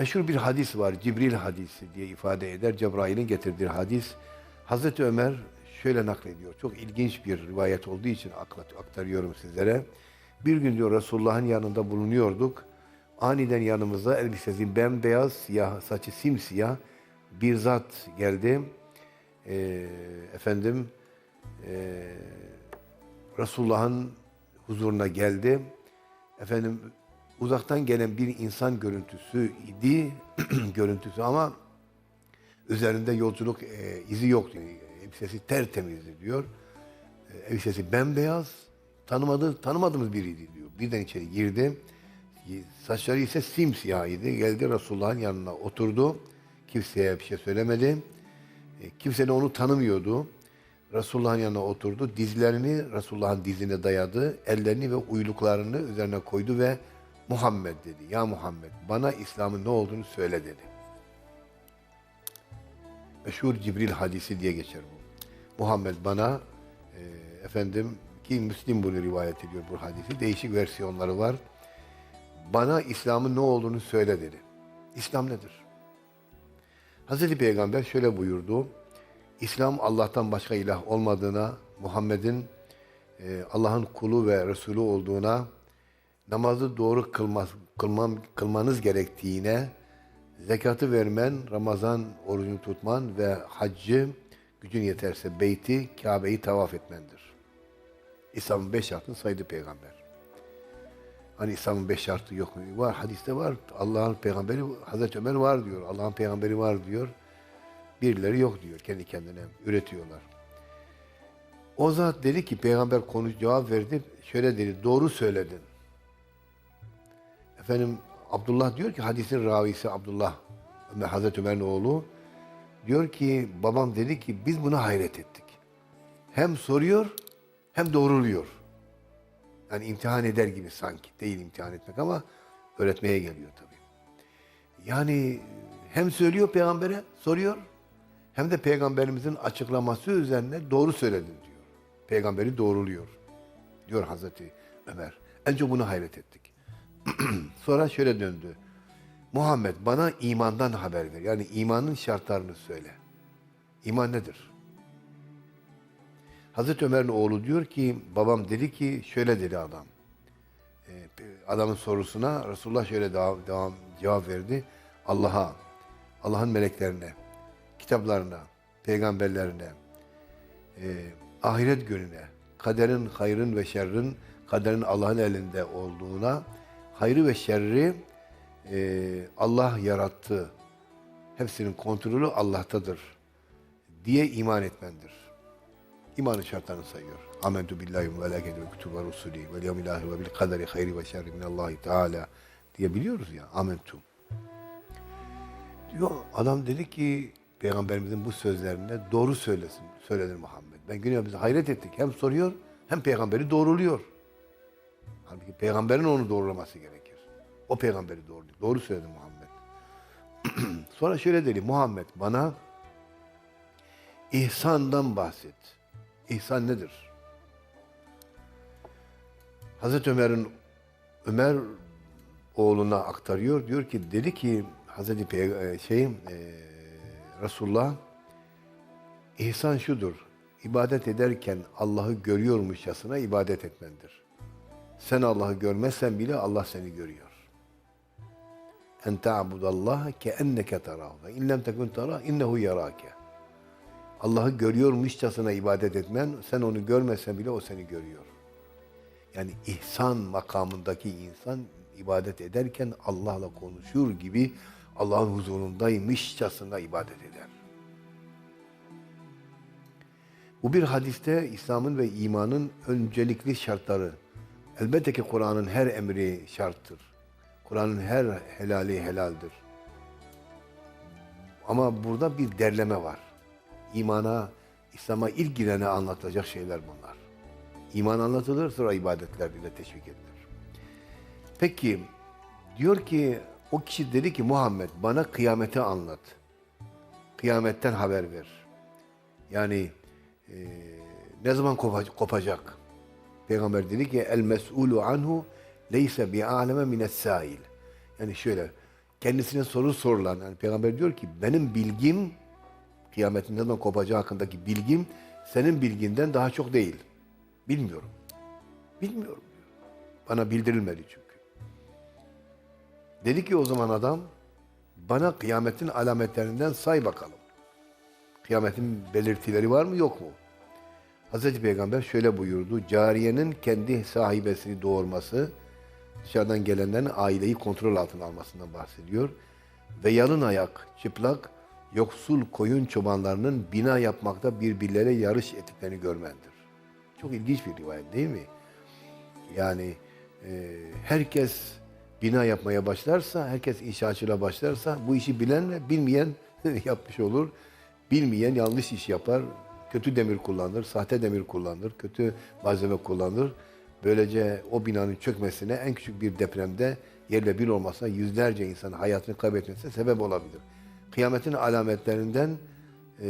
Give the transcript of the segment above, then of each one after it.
Meşhur bir hadis var. Cibril hadisi diye ifade eder. Cebrail'in getirdiği hadis. Hazreti Ömer şöyle naklediyor. Çok ilginç bir rivayet olduğu için aktarıyorum sizlere. Bir gün diyor Resulullah'ın yanında bulunuyorduk. Aniden yanımıza elbisesi bembeyaz, siyah, saçı simsiyah bir zat geldi. Ee, efendim ee, Resulullah'ın huzuruna geldi. Efendim uzaktan gelen bir insan görüntüsü idi, görüntüsü ama üzerinde yolculuk e, izi yoktu. Elbisesi tertemizdi diyor. E, elbisesi bembeyaz, tanımadı, tanımadığımız biriydi diyor. Birden içeri girdi. Saçları ise simsiyah idi. Geldi Resulullah'ın yanına oturdu. Kimseye bir şey söylemedi. E, kimse de onu tanımıyordu. Resulullah'ın yanına oturdu. Dizlerini Resulullah'ın dizine dayadı. Ellerini ve uyluklarını üzerine koydu ve Muhammed dedi. Ya Muhammed bana İslam'ın ne olduğunu söyle dedi. Meşhur Cibril hadisi diye geçer bu. Muhammed bana e, efendim ki Müslim bunu rivayet ediyor bu hadisi. Değişik versiyonları var. Bana İslam'ın ne olduğunu söyle dedi. İslam nedir? Hazreti Peygamber şöyle buyurdu. İslam Allah'tan başka ilah olmadığına, Muhammed'in e, Allah'ın kulu ve Resulü olduğuna, namazı doğru kılmaz, kılmam, kılmanız gerektiğine, zekatı vermen, Ramazan orucunu tutman ve haccı gücün yeterse beyti, Kabe'yi tavaf etmendir. İslam'ın beş şartını saydı Peygamber. Hani İslam'ın beş şartı yok mu? Var, hadiste var. Allah'ın peygamberi, Hazreti Ömer var diyor. Allah'ın peygamberi var diyor. Birileri yok diyor. Kendi kendine üretiyorlar. O zat dedi ki peygamber konuş cevap verdi. Şöyle dedi. Doğru söyledin. Efendim Abdullah diyor ki hadisin ravisi Abdullah Hazreti Ömer'in oğlu diyor ki babam dedi ki biz buna hayret ettik. Hem soruyor hem doğruluyor. Yani imtihan eder gibi sanki. Değil imtihan etmek ama öğretmeye geliyor tabii. Yani hem söylüyor peygambere, soruyor hem de peygamberimizin açıklaması üzerine doğru söyledin diyor. Peygamberi doğruluyor. Diyor Hazreti Ömer. En çok buna hayret ettik. Sonra şöyle döndü. Muhammed bana imandan haber ver. Yani imanın şartlarını söyle. İman nedir? Hazreti Ömer'in oğlu diyor ki babam dedi ki şöyle dedi adam. Ee, adamın sorusuna Resulullah şöyle devam, devam cevap verdi. Allah'a, Allah'ın meleklerine, kitaplarına, peygamberlerine, e, ahiret gününe, kaderin, hayrın ve şerrin, kaderin Allah'ın elinde olduğuna, hayrı ve şerri e, Allah yarattı. Hepsinin kontrolü Allah'tadır diye iman etmendir. İmanın şartlarını sayıyor. Amentu billahi ve meleketi ve kütübe rusuli ve yevmil ahir ve bil kaderi hayri ve şerri minallahi teala diye biliyoruz ya. Amentu. Diyor adam dedi ki peygamberimizin bu sözlerine doğru söylesin. Söylenir Muhammed. Ben bize hayret ettik. Hem soruyor hem peygamberi doğruluyor. Halbuki peygamberin onu doğrulaması gerekir. O peygamberi doğruluyor. Doğru söyledi Muhammed. Sonra şöyle dedi. Muhammed bana ihsandan bahset. İhsan nedir? Hazreti Ömer'in Ömer oğluna aktarıyor. Diyor ki dedi ki Hazreti Peyg- e, şey e, Resulullah ihsan şudur. İbadet ederken Allah'ı görüyormuşçasına ibadet etmendir. Sen Allah'ı görmezsen bile Allah seni görüyor. En ta'budallaha ke enneke tarahu ve in lem tekun tarahu innehu yarake. Allah'ı görüyormuşçasına ibadet etmen, sen onu görmesen bile o seni görüyor. Yani ihsan makamındaki insan ibadet ederken Allah'la konuşur gibi Allah'ın huzurundaymışçasına ibadet eder. Bu bir hadiste İslam'ın ve imanın öncelikli şartları. Elbette ki Kur'an'ın her emri şarttır. Kur'an'ın her helali helaldir. Ama burada bir derleme var. İmana, İslam'a ilk girene anlatılacak şeyler bunlar. İman anlatılır sonra ibadetler ile teşvik edilir. Peki diyor ki o kişi dedi ki Muhammed bana kıyameti anlat. Kıyametten haber ver. Yani e, ne zaman kopa- kopacak? Peygamber dedi ki el mes'ulu anhu leyse bi aleme mines sail. Yani şöyle kendisine soru sorulan, yani peygamber diyor ki benim bilgim, kıyametin ne zaman kopacağı hakkındaki bilgim senin bilginden daha çok değil. Bilmiyorum. Bilmiyorum. Bana bildirilmedi çünkü. Dedi ki o zaman adam, bana kıyametin alametlerinden say bakalım. Kıyametin belirtileri var mı yok mu? Hazreti Peygamber şöyle buyurdu. Cariyenin kendi sahibesini doğurması, dışarıdan gelenlerin aileyi kontrol altına almasından bahsediyor. Ve yalın ayak, çıplak, yoksul koyun çobanlarının bina yapmakta birbirleriyle yarış ettiklerini görmendir. Çok ilginç bir rivayet değil mi? Yani e, herkes bina yapmaya başlarsa, herkes inşaatçılığa başlarsa bu işi bilen ve bilmeyen yapmış olur. Bilmeyen yanlış iş yapar, kötü demir kullanır, sahte demir kullanır, kötü malzeme kullanır. Böylece o binanın çökmesine en küçük bir depremde yerle bir olmasına yüzlerce insanın hayatını kaybetmesine sebep olabilir. Kıyametin alametlerinden e,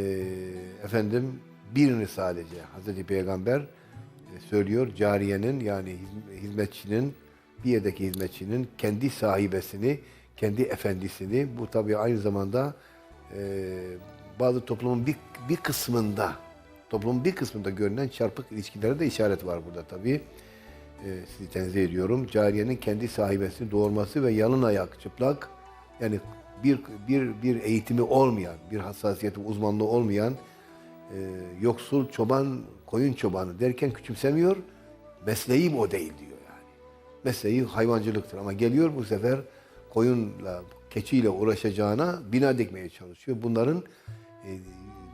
efendim birini sadece Hazreti Peygamber e, söylüyor. Cariyenin yani hizm- hizmetçinin bir yerdeki hizmetçinin kendi sahibesini, kendi efendisini bu tabii aynı zamanda e, bazı toplumun bir, bir kısmında toplumun bir kısmında görünen çarpık ilişkilere de işaret var burada tabii. E, sizi tenzih ediyorum. Cariyenin kendi sahibesini doğurması ve yalın ayak, çıplak yani bir bir bir eğitimi olmayan, bir hassasiyeti, uzmanlığı olmayan e, yoksul çoban, koyun çobanı derken küçümsemiyor. Mesleğim o değil diyor yani. Mesleği hayvancılıktır ama geliyor bu sefer koyunla, keçiyle uğraşacağına bina dikmeye çalışıyor. Bunların e,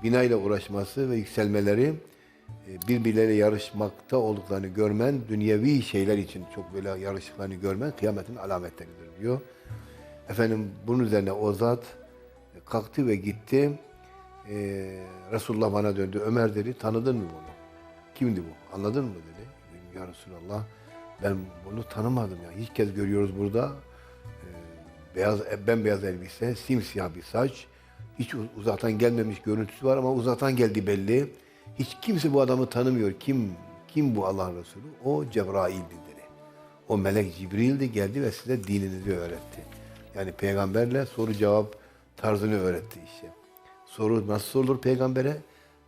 binayla uğraşması ve yükselmeleri e, birbirleriyle yarışmakta olduklarını görmen, dünyevi şeyler için çok böyle yarıştıklarını görmen kıyametin alametleridir diyor. Efendim bunun üzerine o zat kalktı ve gitti. Ee, Resulullah bana döndü. Ömer dedi tanıdın mı bunu? Kimdi bu? Anladın mı dedi. Dedim, ya Resulallah ben bunu tanımadım ya. İlk kez görüyoruz burada. Ee, beyaz, bembeyaz elbise, simsiyah bir saç. Hiç uzaktan gelmemiş görüntüsü var ama uzaktan geldi belli. Hiç kimse bu adamı tanımıyor. Kim kim bu Allah Resulü? O Cebrail'di dedi. O melek Cibril'di geldi ve size dininizi öğretti. Yani peygamberle soru cevap tarzını öğretti işte. Soru nasıl sorulur peygambere?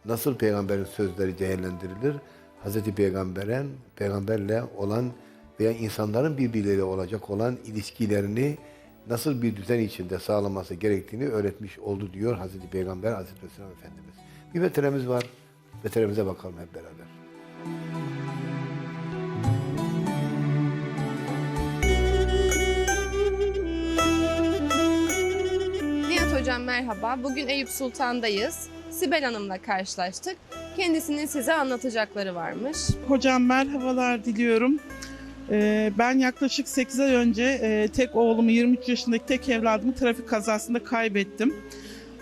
Nasıl peygamberin sözleri değerlendirilir? Hazreti Peygamber'in peygamberle olan veya insanların birbirleriyle olacak olan ilişkilerini nasıl bir düzen içinde sağlaması gerektiğini öğretmiş oldu diyor Hazreti Peygamber Hazreti Resulullah Efendimiz. Bir veteremiz var. Veterimize bakalım hep beraber. Nihat Hocam merhaba. Bugün Eyüp Sultan'dayız. Sibel Hanım'la karşılaştık. Kendisinin size anlatacakları varmış. Hocam merhabalar diliyorum. Ee, ben yaklaşık 8 ay önce e, tek oğlumu 23 yaşındaki tek evladımı trafik kazasında kaybettim.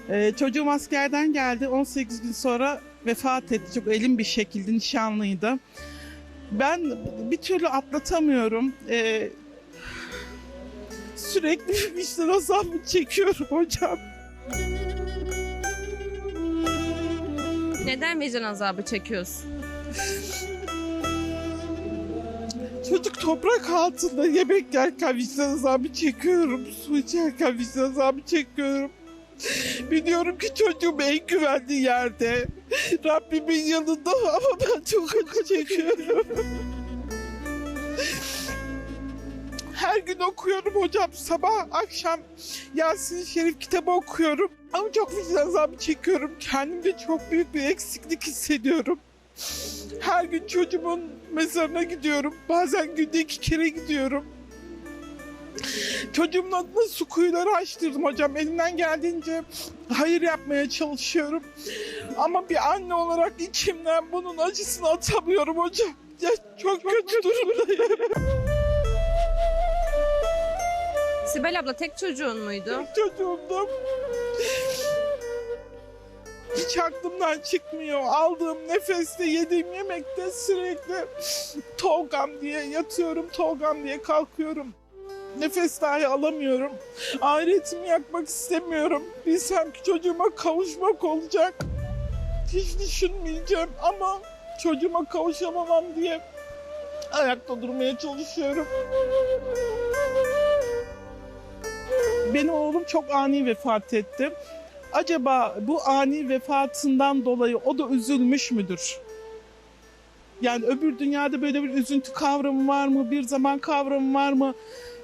Ee, çocuğum askerden geldi 18 gün sonra vefat etti çok elim bir şekilde nişanlıydı. Ben bir türlü atlatamıyorum. Ee, sürekli bir vicdan azabı çekiyorum hocam. Neden vicdan azabı çekiyorsun? Çocuk toprak altında yemek yerken vicdan azabı çekiyorum. Su içerken vicdan azabı çekiyorum. Biliyorum ki çocuğum en güvenli yerde. Rabbimin yanında ama ben çok acı çekiyorum. Her gün okuyorum hocam. Sabah akşam Yasin Şerif kitabı okuyorum. Ama çok vicdan azabı çekiyorum. Kendimde çok büyük bir eksiklik hissediyorum. Her gün çocuğumun mezarına gidiyorum. Bazen günde iki kere gidiyorum. Çocuğumun adına su kuyuları açtırdım hocam. Elimden geldiğince hayır yapmaya çalışıyorum. Ama bir anne olarak içimden bunun acısını atamıyorum hocam. Ya çok, kötü durumdayım. Sibel abla tek çocuğun muydu? Çocuğumda hiç aklımdan çıkmıyor. Aldığım nefeste, yediğim yemekte sürekli Tolgam diye yatıyorum, Tolgam diye kalkıyorum. Nefes dahi alamıyorum. Ahiretimi yakmak istemiyorum. Bilsem ki çocuğuma kavuşmak olacak. Hiç düşünmeyeceğim ama çocuğuma kavuşamamam diye ayakta durmaya çalışıyorum. Benim oğlum çok ani vefat etti. Acaba bu ani vefatından dolayı o da üzülmüş müdür? Yani öbür dünyada böyle bir üzüntü kavramı var mı? Bir zaman kavramı var mı?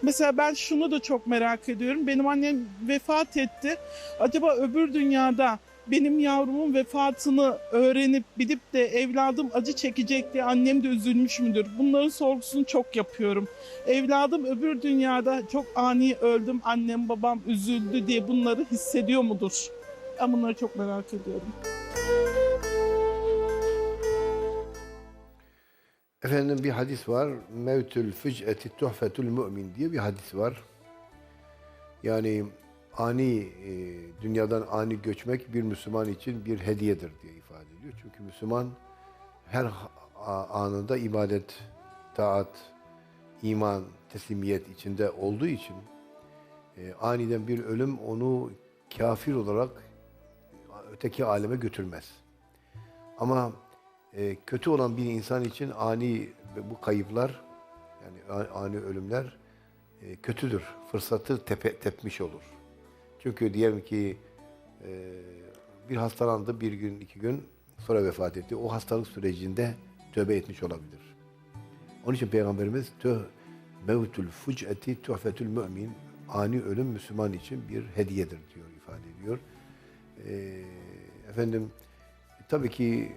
Mesela ben şunu da çok merak ediyorum. Benim annem vefat etti. Acaba öbür dünyada benim yavrumun vefatını öğrenip bilip de evladım acı çekecek diye annem de üzülmüş müdür? Bunların sorgusunu çok yapıyorum. Evladım öbür dünyada çok ani öldüm, annem babam üzüldü diye bunları hissediyor mudur? Ben bunları çok merak ediyorum. Efendim bir hadis var. Mevtül füc'eti tuhfetül mümin diye bir hadis var. Yani ani e, dünyadan ani göçmek bir Müslüman için bir hediyedir diye ifade ediyor. Çünkü Müslüman her anında ibadet, taat, iman, teslimiyet içinde olduğu için e, aniden bir ölüm onu kafir olarak öteki aleme götürmez. Ama e, kötü olan bir insan için ani bu kayıplar yani ani ölümler e, kötüdür. Fırsatı tepe, tepmiş olur. Çünkü diyelim ki e, bir hastalandı bir gün iki gün sonra vefat etti. O hastalık sürecinde tövbe etmiş olabilir. Onun için Peygamberimiz tö fuc'eti tuhfetül mümin ani ölüm Müslüman için bir hediyedir diyor ifade ediyor. E, efendim tabii ki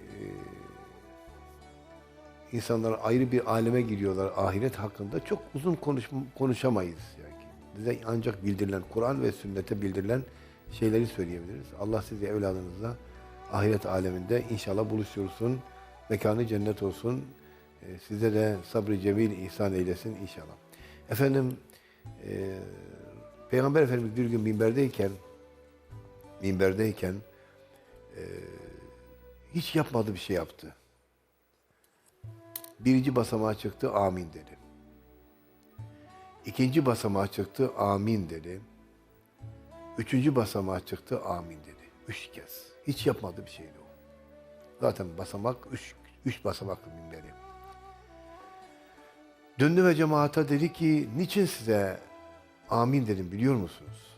e, insanlar ayrı bir aleme giriyorlar ahiret hakkında. Çok uzun konuş, konuşamayız. Yani. Bize ancak bildirilen, Kur'an ve sünnete bildirilen şeyleri söyleyebiliriz. Allah sizi evladınızla ahiret aleminde inşallah buluştursun. Mekanı cennet olsun. Ee, size de sabrı cemil ihsan eylesin inşallah. Efendim, e, Peygamber Efendimiz bir gün minberdeyken minberdeyken e, hiç yapmadığı bir şey yaptı. Birinci basamağa çıktı, amin dedi. İkinci basamağa çıktı, amin dedi. Üçüncü basamağa çıktı, amin dedi. Üç kez. Hiç yapmadığı bir şeydi o. Zaten basamak, üç, üç basamaklı minberi. Döndü ve cemaata dedi ki, niçin size amin dedim biliyor musunuz?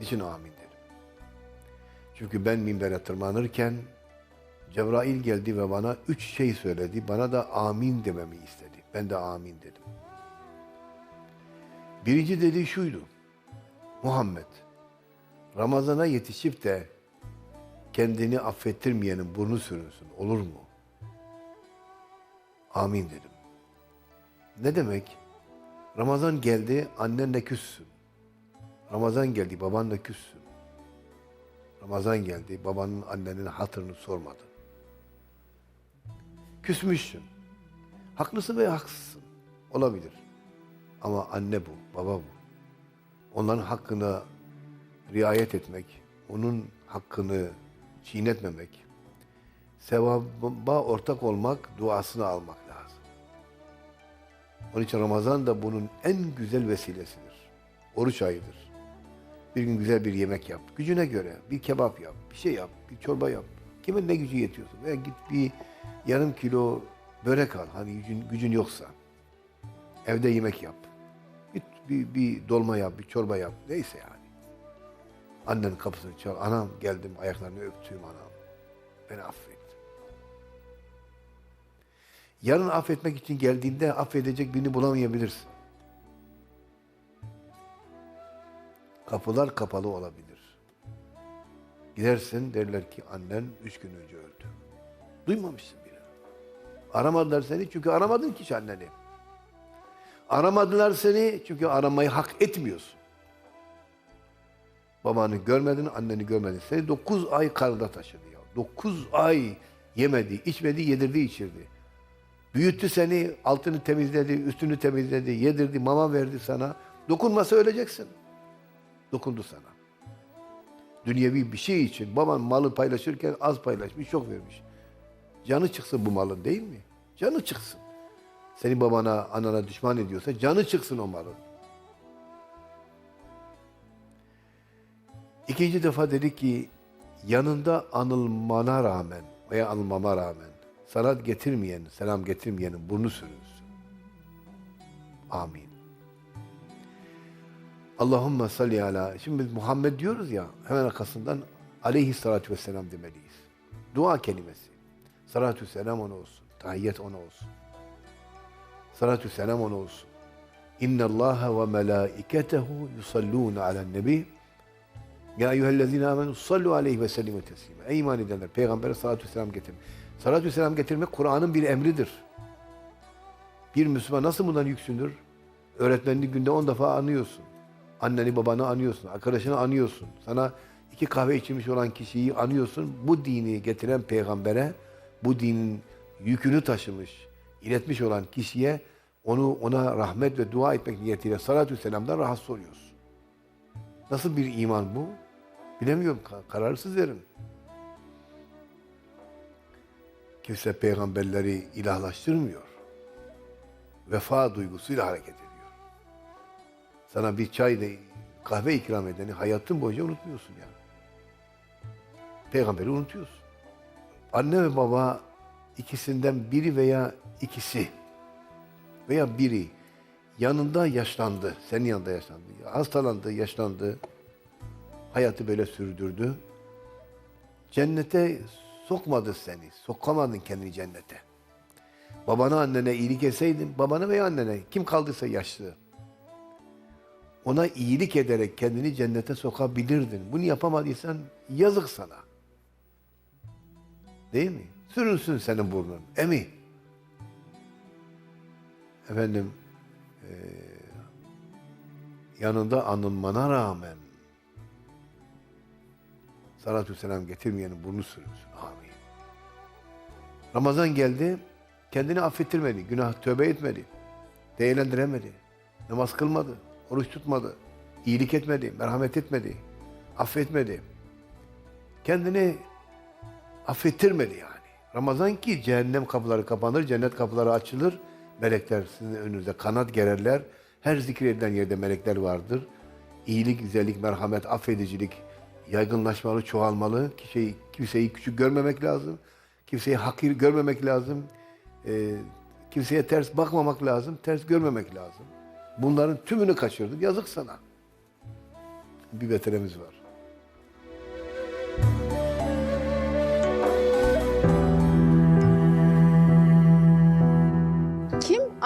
Niçin amin dedim? Çünkü ben minbere tırmanırken Cebrail geldi ve bana üç şey söyledi. Bana da amin dememi istedi. Ben de amin dedim. Birinci dediği şuydu. Muhammed, Ramazana yetişip de kendini affettirmeyenin burnu sürünsün. Olur mu? Amin dedim. Ne demek? Ramazan geldi, annenle küssün. Ramazan geldi, babanla küssün. Ramazan geldi, babanın annenin hatırını sormadın. Küsmüşsün. Haklısın ve haksızsın. Olabilir. Ama anne bu, baba bu. Onların hakkına riayet etmek, onun hakkını çiğnetmemek, sevaba ortak olmak, duasını almak lazım. Onun için Ramazan da bunun en güzel vesilesidir. Oruç ayıdır. Bir gün güzel bir yemek yap. Gücüne göre bir kebap yap, bir şey yap, bir çorba yap. Kimin ne gücü yetiyorsa veya git bir yarım kilo börek al. Hani gücün, gücün yoksa. Evde yemek yap. Bir, bir, bir dolma yap, bir çorba yap. Neyse yani. Annenin kapısını çal. Anam geldim ayaklarını öptüm anam. Beni affet. Yarın affetmek için geldiğinde affedecek birini bulamayabilirsin. Kapılar kapalı olabilir. Gidersin derler ki annen üç gün önce öldü. Duymamışsın bile. Aramadılar seni çünkü aramadın ki hiç anneni. Aramadılar seni çünkü aramayı hak etmiyorsun. Babanı görmedin, anneni görmedin. Seni dokuz ay karnında taşıdı ya. Dokuz ay yemedi, içmedi, yedirdi, içirdi. Büyüttü seni, altını temizledi, üstünü temizledi, yedirdi, mama verdi sana. Dokunmasa öleceksin. Dokundu sana. Dünyevi bir şey için baban malı paylaşırken az paylaşmış, çok vermiş. Canı çıksın bu malın değil mi? Canı çıksın. Seni babana, anana düşman ediyorsa canı çıksın o. İkinci defa dedi ki yanında anılmana rağmen veya anılmama rağmen salat getirmeyen, selam getirmeyenin burnu sürünsün. Amin. Allahümme salli ala. Şimdi biz Muhammed diyoruz ya hemen arkasından aleyhissalatü vesselam demeliyiz. Dua kelimesi. Salatü selam ona olsun. Tahiyyet ona olsun. Salatü selam ona olsun. İnna Allah ve melaiketehu yusallûne alen nebi. Ya eyyühellezine amenu sallu aleyhi ve sellimu teslime. Ey iman edenler peygambere salatü selam getirin. Salatü selam getirmek Kur'an'ın bir emridir. Bir Müslüman nasıl bundan yüksündür? Öğretmenini günde on defa anıyorsun. Anneni babanı anıyorsun. Arkadaşını anıyorsun. Sana iki kahve içmiş olan kişiyi anıyorsun. Bu dini getiren peygambere, bu dinin yükünü taşımış, iletmiş olan kişiye onu ona rahmet ve dua etmek niyetiyle salatü selamdan rahatsız oluyorsun. Nasıl bir iman bu? Bilemiyorum. Ka- Kararsız verin. Kimse peygamberleri ilahlaştırmıyor. Vefa duygusuyla hareket ediyor. Sana bir çay da kahve ikram edeni hayatın boyunca unutmuyorsun ya. Peygamberi unutuyorsun. Anne ve baba ikisinden biri veya ikisi veya biri yanında yaşlandı. Senin yanında yaşlandı. Hastalandı, yaşlandı. Hayatı böyle sürdürdü. Cennete sokmadı seni. Sokamadın kendini cennete. Babana annene iyilik etseydin, babana veya annene kim kaldıysa yaşlı. Ona iyilik ederek kendini cennete sokabilirdin. Bunu yapamadıysan yazık sana. Değil mi? Sürünsün senin burnun. Emi. Efendim, eee, yanında anılmana rağmen salatü selam getirmeyenin burnu sürünsün. Amin. Ramazan geldi, kendini affettirmedi, günah tövbe etmedi, değerlendiremedi, namaz kılmadı, oruç tutmadı, iyilik etmedi, merhamet etmedi, affetmedi. Kendini affettirmedi yani. Ramazan ki cehennem kapıları kapanır, cennet kapıları açılır. Melekler sizin önünüzde kanat gererler. Her zikredilen yerde melekler vardır. İyilik, güzellik, merhamet, affedicilik yaygınlaşmalı, çoğalmalı. Kimseyi, kimseyi küçük görmemek lazım. Kimseyi hakir görmemek lazım. Ee, kimseye ters bakmamak lazım, ters görmemek lazım. Bunların tümünü kaçırdık. Yazık sana. Bir beteremiz var.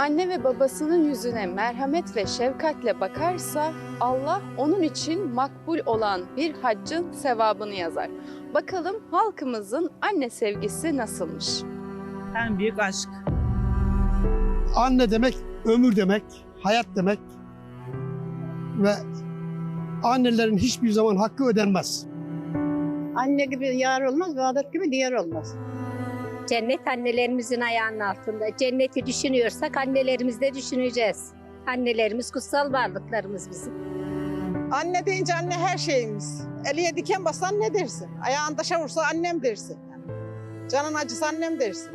Anne ve babasının yüzüne merhamet ve şefkatle bakarsa Allah onun için makbul olan bir haccın sevabını yazar. Bakalım halkımızın anne sevgisi nasılmış? En büyük aşk. Anne demek ömür demek, hayat demek ve annelerin hiçbir zaman hakkı ödenmez. Anne gibi yar olmaz, Bağdat gibi diyar olmaz. Cennet annelerimizin ayağının altında. Cenneti düşünüyorsak annelerimizi de düşüneceğiz. Annelerimiz kutsal varlıklarımız bizim. Anne deyince anne her şeyimiz. Eliye diken basan ne dersin? Ayağın taşa vursa annem dersin. Canın acısı annem dersin.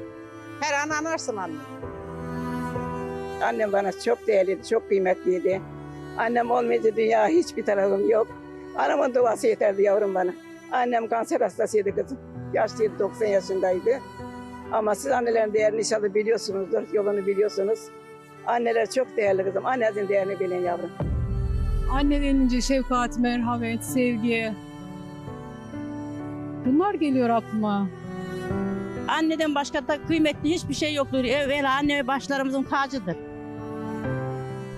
Her an anarsın anne. Annem bana çok değerliydi, çok kıymetliydi. Annem olmayınca dünya hiçbir tarafım yok. Anamın duası yeterdi yavrum bana. Annem kanser hastasıydı kızım. Yaşlıydı, 90 yaşındaydı. Ama siz annelerin değerini inşallah biliyorsunuzdur, yolunu biliyorsunuz. Anneler çok değerli kızım. Annenizin değerini bilin yavrum. Anne denince şefkat, merhamet, sevgi. Bunlar geliyor aklıma. Anneden başka da kıymetli hiçbir şey yoktur. Evvela anne başlarımızın tacıdır.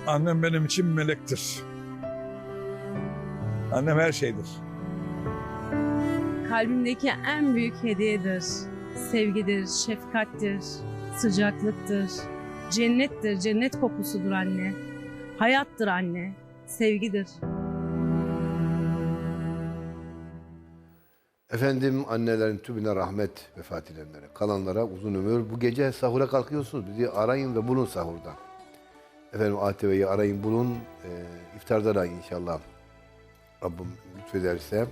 Annem benim için melektir. Annem her şeydir. Kalbimdeki en büyük hediyedir. Sevgidir, şefkattir, sıcaklıktır. Cennettir, cennet kokusudur anne. Hayattır anne, sevgidir. Efendim annelerin tümüne rahmet vefat edenlere, kalanlara uzun ömür. Bu gece sahura kalkıyorsunuz. Bizi arayın ve bulun sahurda. Efendim ATV'yi arayın bulun. E, iftarda da inşallah Rabbim lütfederse.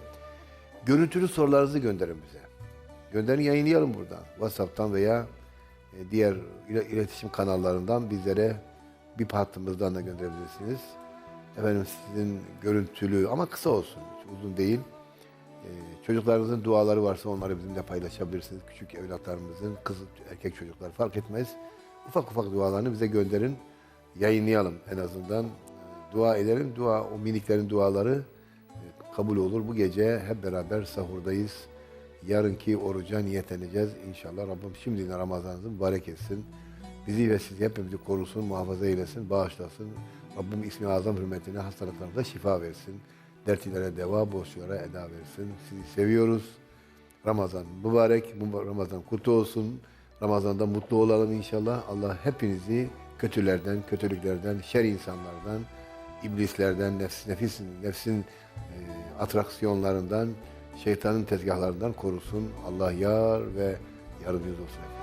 Görüntülü sorularınızı gönderin bize. Gönderin yayınlayalım buradan. WhatsApp'tan veya e, diğer ile- iletişim kanallarından bizlere bir hattımızdan da gönderebilirsiniz. Efendim sizin görüntülü ama kısa olsun. Uzun değil. Ee, çocuklarınızın duaları varsa onları bizimle paylaşabilirsiniz. Küçük evlatlarımızın, kız erkek çocuklar fark etmez. Ufak ufak dualarını bize gönderin. Yayınlayalım en azından. Dua edelim. Dua, o miniklerin duaları e, kabul olur. Bu gece hep beraber sahurdayız. Yarınki oruca niyetleneceğiz. İnşallah Rabbim şimdiden Ramazanınızı mübarek etsin. Bizi ve sizi hepimizi korusun, muhafaza eylesin, bağışlasın. Rabbim ismi azam hürmetine hastalıklarımıza şifa versin. Dertlilere deva, borçlulara eda versin. Sizi seviyoruz. Ramazan mübarek, Ramazan kutlu olsun. Ramazan'da mutlu olalım inşallah. Allah hepinizi kötülerden, kötülüklerden, şer insanlardan, iblislerden, nefs, nefis, nefsin e, atraksiyonlarından, şeytanın tezgahlarından korusun. Allah yar ve yardımcınız olsun.